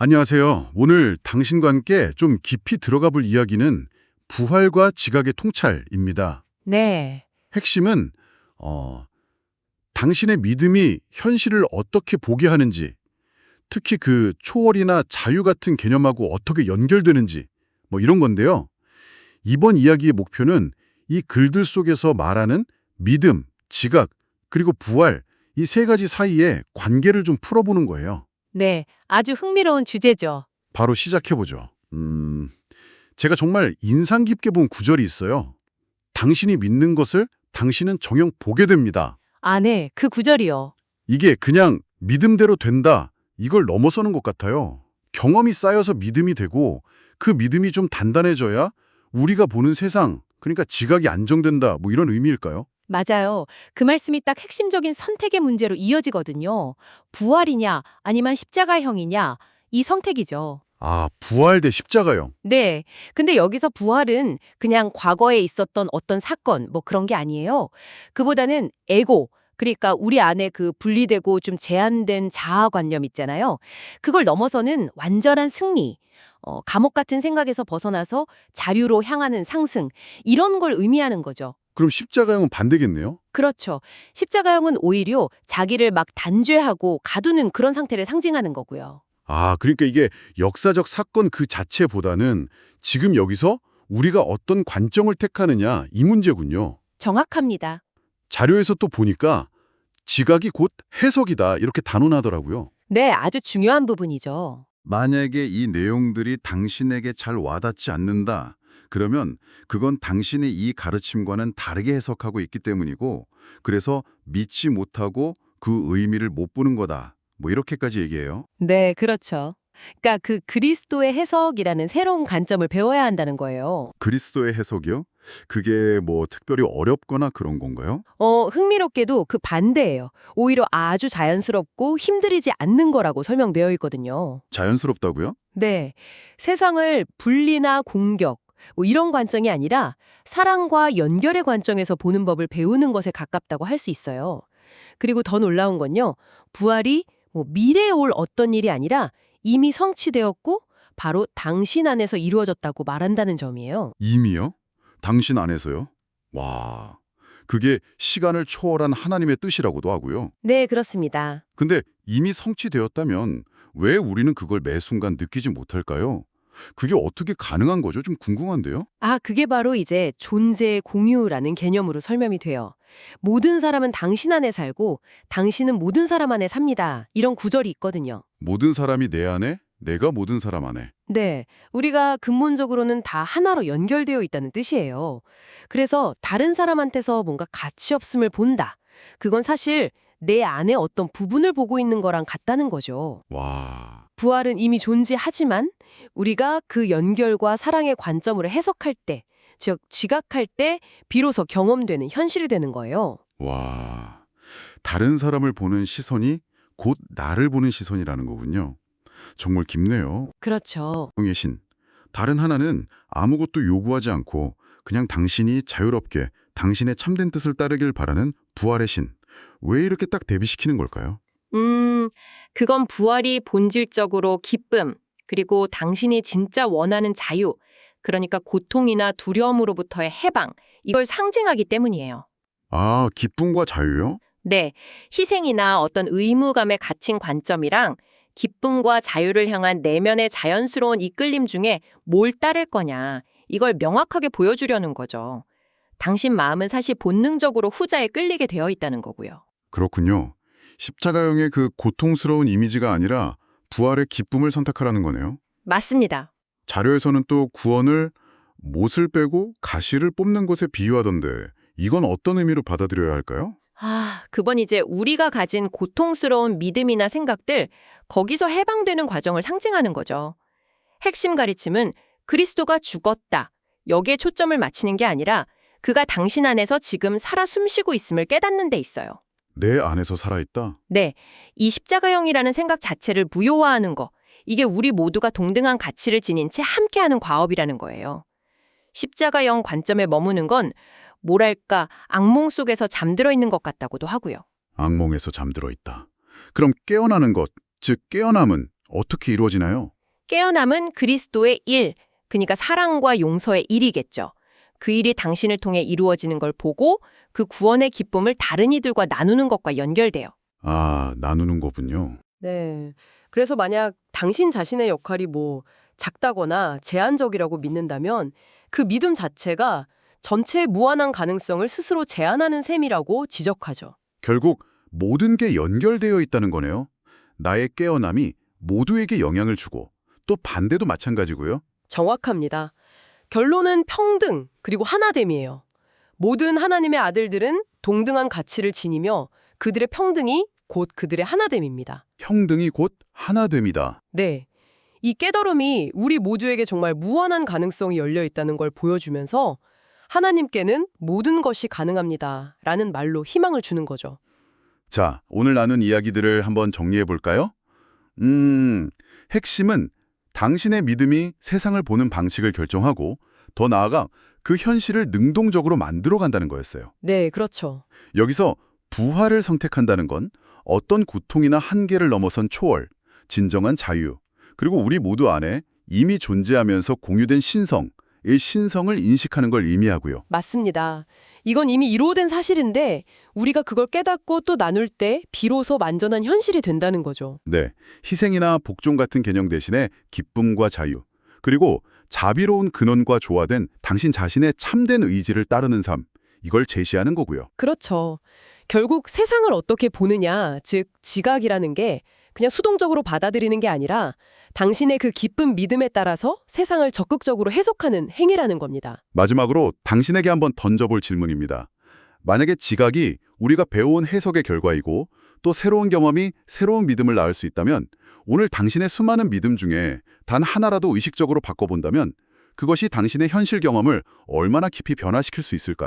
안녕하세요. 오늘 당신과 함께 좀 깊이 들어가 볼 이야기는 부활과 지각의 통찰입니다. 네. 핵심은 어, 당신의 믿음이 현실을 어떻게 보게 하는지, 특히 그 초월이나 자유 같은 개념하고 어떻게 연결되는지 뭐 이런 건데요. 이번 이야기의 목표는 이 글들 속에서 말하는 믿음, 지각, 그리고 부활 이 세 가지 사이의 관계를 좀 풀어보는 거예요. 네. 아주 흥미로운 주제죠. 바로 시작해보죠. 음, 제가 정말 인상 깊게 본 구절이 있어요. 당신이 믿는 것을 당신은 정녕 보게 됩니다. 아, 네. 그 구절이요. 이게 그냥 믿음대로 된다. 이걸 넘어서는 것 같아요. 경험이 쌓여서 믿음이 되고 그 믿음이 좀 단단해져야 우리가 보는 세상, 그러니까 지각이 안정된다. 뭐 이런 의미일까요? 맞아요. 그 말씀이 딱 핵심적인 선택의 문제로 이어지거든요. 부활이냐, 아니면 십자가형이냐, 이 선택이죠. 아, 부활 대 십자가형. 네. 근데 여기서 부활은 그냥 과거에 있었던 어떤 사건, 뭐 그런 게 아니에요. 그보다는 에고, 그러니까 우리 안에 그 분리되고 좀 제한된 자아관념 있잖아요. 그걸 넘어서는 완전한 승리, 어, 감옥 같은 생각에서 벗어나서 자유로 향하는 상승, 이런 걸 의미하는 거죠. 그럼 십자가형은 반대겠네요? 그렇죠. 십자가형은 오히려 자기를 막 단죄하고 가두는 그런 상태를 상징하는 거고요. 아, 그러니까 이게 역사적 사건 그 자체보다는 지금 여기서 우리가 어떤 관점을 택하느냐 이 문제군요. 정확합니다. 자료에서 또 보니까 지각이 곧 해석이다 이렇게 단언하더라고요. 네, 아주 중요한 부분이죠. 만약에 이 내용들이 당신에게 잘 와닿지 않는다. 그러면 그건 당신의 이 가르침과는 다르게 해석하고 있기 때문이고 그래서 믿지 못하고 그 의미를 못 보는 거다. 뭐 이렇게까지 얘기해요. 네, 그렇죠. 그러니까 그 그리스도의 해석이라는 새로운 관점을 배워야 한다는 거예요. 그리스도의 해석이요? 그게 뭐 특별히 어렵거나 그런 건가요? 어, 흥미롭게도 그 반대예요. 오히려 아주 자연스럽고 힘들이지 않는 거라고 설명되어 있거든요. 자연스럽다고요? 네. 세상을 분리나 공격, 뭐 이런 관점이 아니라 사랑과 연결의 관점에서 보는 법을 배우는 것에 가깝다고 할 수 있어요. 그리고 더 놀라운 건요. 부활이 뭐 미래에 올 어떤 일이 아니라 이미 성취되었고 바로 당신 안에서 이루어졌다고 말한다는 점이에요. 이미요? 당신 안에서요? 와, 그게 시간을 초월한 하나님의 뜻이라고도 하고요. 네, 그렇습니다. 근데 이미 성취되었다면 왜 우리는 그걸 매 순간 느끼지 못할까요? 그게 어떻게 가능한 거죠? 좀 궁금한데요? 아, 그게 바로 이제 존재의 공유라는 개념으로 설명이 돼요. 모든 사람은 당신 안에 살고 당신은 모든 사람 안에 삽니다. 이런 구절이 있거든요. 모든 사람이 내 안에, 내가 모든 사람 안에. 네, 우리가 근본적으로는 다 하나로 연결되어 있다는 뜻이에요. 그래서 다른 사람한테서 뭔가 가치 없음을 본다. 그건 사실 내 안에 어떤 부분을 보고 있는 거랑 같다는 거죠. 와, 부활은 이미 존재하지만 우리가 그 연결과 사랑의 관점으로 해석할 때, 즉 지각할 때 비로소 경험되는 현실이 되는 거예요. 와. 다른 사람을 보는 시선이 곧 나를 보는 시선이라는 거군요. 정말 깊네요. 그렇죠. 성의 신. 다른 하나는 아무것도 요구하지 않고 그냥 당신이 자유롭게 당신의 참된 뜻을 따르길 바라는 부활의 신. 왜 이렇게 딱 대비시키는 걸까요? 음, 그건 부활이 본질적으로 기쁨, 그리고 당신이 진짜 원하는 자유, 그러니까 고통이나 두려움으로부터의 해방, 이걸 상징하기 때문이에요. 아, 기쁨과 자유요? 네, 희생이나 어떤 의무감에 갇힌 관점이랑 기쁨과 자유를 향한 내면의 자연스러운 이끌림 중에 뭘 따를 거냐, 이걸 명확하게 보여주려는 거죠. 당신 마음은 사실 본능적으로 후자에 끌리게 되어 있다는 거고요. 그렇군요. 십자가형의 그 고통스러운 이미지가 아니라 부활의 기쁨을 선택하라는 거네요. 맞습니다. 자료에서는 또 구원을 못을 빼고 가시를 뽑는 것에 비유하던데 이건 어떤 의미로 받아들여야 할까요? 아, 그건 이제 우리가 가진 고통스러운 믿음이나 생각들, 거기서 해방되는 과정을 상징하는 거죠. 핵심 가르침은 그리스도가 죽었다. 여기에 초점을 맞추는 게 아니라 그가 당신 안에서 지금 살아 숨쉬고 있음을 깨닫는 데 있어요. 내 안에서 살아있다? 네, 이 십자가형이라는 생각 자체를 무효화하는 거, 이게 우리 모두가 동등한 가치를 지닌 채 함께하는 과업이라는 거예요. 십자가형 관점에 머무는 건 뭐랄까 악몽 속에서 잠들어 있는 것 같다고도 하고요. 악몽에서 잠들어 있다. 그럼 깨어나는 것, 즉 깨어남은 어떻게 이루어지나요? 깨어남은 그리스도의 일, 그러니까 사랑과 용서의 일이겠죠. 그 일이 당신을 통해 이루어지는 걸 보고 그 구원의 기쁨을 다른 이들과 나누는 것과 연결돼요. 아, 나누는 거군요. 네. 그래서 만약 당신 자신의 역할이 뭐 작다거나 제한적이라고 믿는다면 그 믿음 자체가 전체의 무한한 가능성을 스스로 제한하는 셈이라고 지적하죠. 결국 모든 게 연결되어 있다는 거네요. 나의 깨어남이 모두에게 영향을 주고 또 반대도 마찬가지고요. 정확합니다. 결론은 평등 그리고 하나됨이에요. 모든 하나님의 아들들은 동등한 가치를 지니며 그들의 평등이 곧 그들의 하나됨입니다. 평등이 곧 하나됨이다. 네. 이 깨달음이 우리 모두에게 정말 무한한 가능성이 열려 있다는 걸 보여주면서 하나님께는 모든 것이 가능합니다. 라는 말로 희망을 주는 거죠. 자, 오늘 나눈 이야기들을 한번 정리해 볼까요? 음, 핵심은 당신의 믿음이 세상을 보는 방식을 결정하고 더 나아가 그 현실을 능동적으로 만들어 간다는 거였어요. 네, 그렇죠. 여기서 부활을 선택한다는 건 어떤 고통이나 한계를 넘어선 초월, 진정한 자유, 그리고 우리 모두 안에 이미 존재하면서 공유된 신성, 이 신성을 인식하는 걸 의미하고요. 맞습니다. 이건 이미 이루어된 사실인데 우리가 그걸 깨닫고 또 나눌 때 비로소 완전한 현실이 된다는 거죠. 네, 희생이나 복종 같은 개념 대신에 기쁨과 자유, 그리고 자비로운 근원과 조화된 당신 자신의 참된 의지를 따르는 삶, 이걸 제시하는 거고요. 그렇죠. 결국 세상을 어떻게 보느냐, 즉 지각이라는 게 그냥 수동적으로 받아들이는 게 아니라 당신의 그 기쁜 믿음에 따라서 세상을 적극적으로 해석하는 행위라는 겁니다. 마지막으로 당신에게 한번 던져볼 질문입니다. 만약에 지각이 우리가 배워온 해석의 결과이고 또 새로운 경험이 새로운 믿음을 낳을 수 있다면 오늘 당신의 수많은 믿음 중에 단 하나라도 의식적으로 바꿔본다면 그것이 당신의 현실 경험을 얼마나 깊이 변화시킬 수 있을까요?